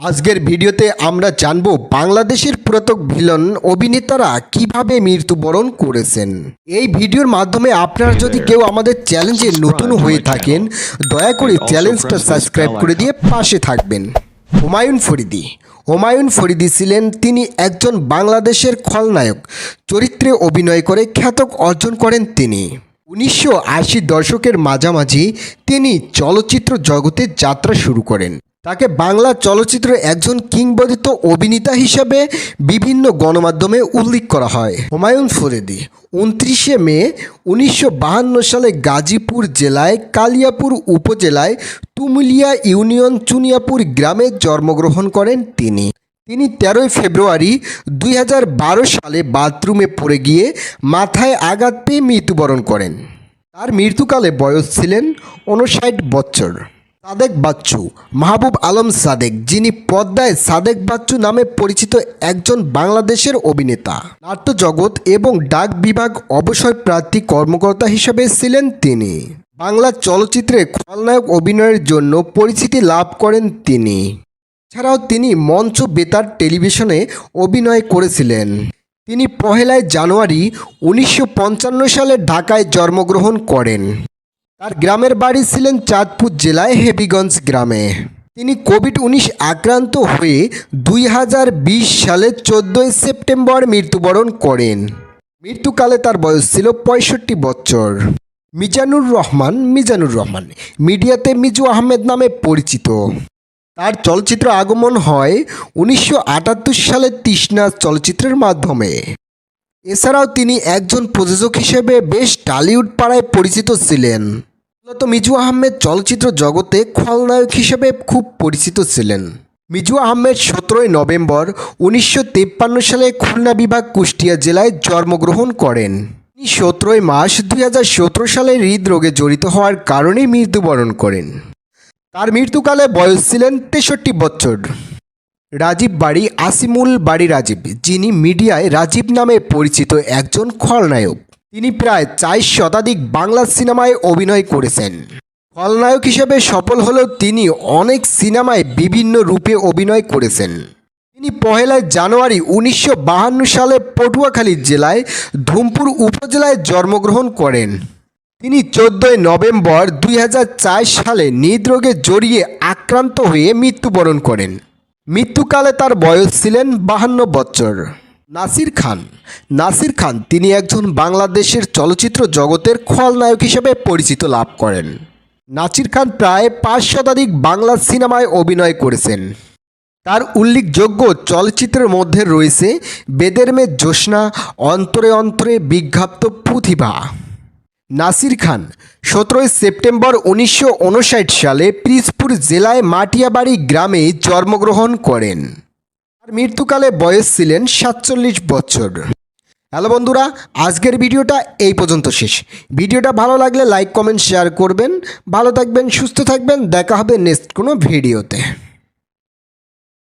আজকের ভিডিওতে আমরা জানব বাংলাদেশের পুরাতক ভিলন অভিনেতারা কীভাবে মৃত্যুবরণ করেছেন। এই ভিডিওর মাধ্যমে আপনারা যদি কেউ আমাদের চ্যালেঞ্জে নতুন হয়ে থাকেন, দয়া করে চ্যালেঞ্জটা সাবস্ক্রাইব করে দিয়ে পাশে থাকবেন। হুমায়ুন ফরিদি। হুমায়ুন ফরিদি ছিলেন তিনি একজন বাংলাদেশের খলনায়ক, চরিত্রে অভিনয় করে খ্যাতক অর্জন করেন তিনি। উনিশশো আশি দশকের মাঝামাঝি তিনি চলচ্চিত্র জগতে যাত্রা শুরু করেন। তাকে বাংলা চলচ্চিত্রের একজন কিংবদিত অভিনেতা হিসেবে বিভিন্ন গণমাধ্যমে উল্লেখ করা হয়। হুমায়ুন ফরিদি, উনত্রিশে মে, উনিশশো সালে গাজীপুর জেলায় কালিয়াপুর উপজেলায় তুমুলিয়া ইউনিয়ন চুনিয়াপুর গ্রামে জন্মগ্রহণ করেন তিনি। তিনি তেরোই ফেব্রুয়ারি দুই হাজার বারো সালে বাথরুমে পড়ে গিয়ে মাথায় আঘাত পেয়ে মৃত্যুবরণ করেন। তার মৃত্যুকালে বয়স ছিলেন উনষাট বছর। সাদেক বাচ্চু, মাহবুব আলম সাদেক, যিনি পদ্মায় সাদেক বাচ্চু নামে পরিচিত একজন বাংলাদেশের অভিনেতা। নাট্য জগৎ এবং ডাক বিভাগ অবসর প্রার্থী কর্মকর্তা হিসেবে ছিলেন তিনি। বাংলা চলচ্চিত্রে খলনায়ক অভিনয়ের জন্য পরিচিতি লাভ করেন তিনি। এছাড়াও তিনি মঞ্চ বেতার টেলিভিশনে অভিনয় করেছিলেন। তিনি পহেলায় জানুয়ারি উনিশশো পঞ্চান্ন সালে ঢাকায় জন্মগ্রহণ করেন। তার গ্রামের বাড়ি ছিলেন চাঁদপুর জেলায় হেবিগঞ্জ গ্রামে। তিনি কোভিড উনিশ আক্রান্ত হয়ে দুই হাজার বিশ সালে চোদ্দোই সেপ্টেম্বর মৃত্যুবরণ করেন। মৃত্যুকালে তার বয়স ছিল পঁয়ষট্টি বছর। মিজানুর রহমান মিজানুর রহমান, মিডিয়াতে মিজু আহমেদ নামে পরিচিত। তার চলচ্চিত্র আগমন হয় উনিশশো আটাত্তর সালে তৃষ্ণা চলচ্চিত্রের মাধ্যমে। এছাড়াও তিনি একজন প্রযোজক হিসেবে বেশ টালিউড পাড়ায় পরিচিত ছিলেন। মূলত মিজু আহমেদ চলচ্চিত্র জগতে খলনায়ক হিসেবে খুব পরিচিত ছিলেন। মিজু আহমেদ সতেরোই নভেম্বর উনিশশো সালে খুলনা বিভাগ কুষ্টিয়া জেলায় জন্মগ্রহণ করেন। তিনি সতেরোই মাস দুই সালে হৃদরোগে জড়িত হওয়ার কারণে মৃত্যুবরণ করেন। তার মৃত্যুকালে বয়স ছিলেন তেষট্টি বছর। রাজীব বাড়ি, আসিমুল বাড়ি রাজীব, যিনি মিডিয়ায় রাজীব নামে পরিচিত একজন খলনায়ক। তিনি প্রায় চার শতাধিক বাংলা সিনেমায় অভিনয় করেছেন। খলনায়ক হিসেবে সফল হলেও তিনি অনেক সিনেমায় বিভিন্ন রূপে অভিনয় করেছেন। তিনি পহেলা জানুয়ারি উনিশশো সালে পটুয়াখালী জেলায় ধুমপুর উপজেলায় জন্মগ্রহণ করেন। তিনি চোদ্দই নভেম্বর দুই হাজার চার সালে হৃদরোগে জড়িয়ে আক্রান্ত হয়ে মৃত্যুবরণ করেন। মৃত্যুকালে তার বয়স ছিলেন বাহান্ন বছর। নাসির খান। নাসির খান তিনি একজন বাংলাদেশের চলচ্চিত্র জগতের খলনায়ক হিসেবে পরিচিত লাভ করেন। নাসির খান প্রায় পাঁচ শতাধিক বাংলা সিনেমায় অভিনয় করেছেন। তার উল্লেখযোগ্য চলচ্চিত্রের মধ্যে রয়েছে বেদের মেয়ে জ্যোৎস্না, অন্তরে অন্তরে বিজ্ঞাপ্ত প্রতিভা। নাসির খান সতেরোই সেপ্টেম্বর উনিশশো উনষাট সালে পিরিজপুর জেলায় মাটিয়াবাড়ি গ্রামে জন্মগ্রহণ করেন। তার মৃত্যুকালে বয়স ছিলেন সাতচল্লিশ বছর। হ্যালো বন্ধুরা, আজকের ভিডিওটা এই পর্যন্ত শেষ। ভিডিওটা ভালো লাগলে লাইক, কমেন্ট, শেয়ার করবেন। ভালো থাকবেন, সুস্থ থাকবেন। দেখা হবে নেক্সট কোনো ভিডিওতে।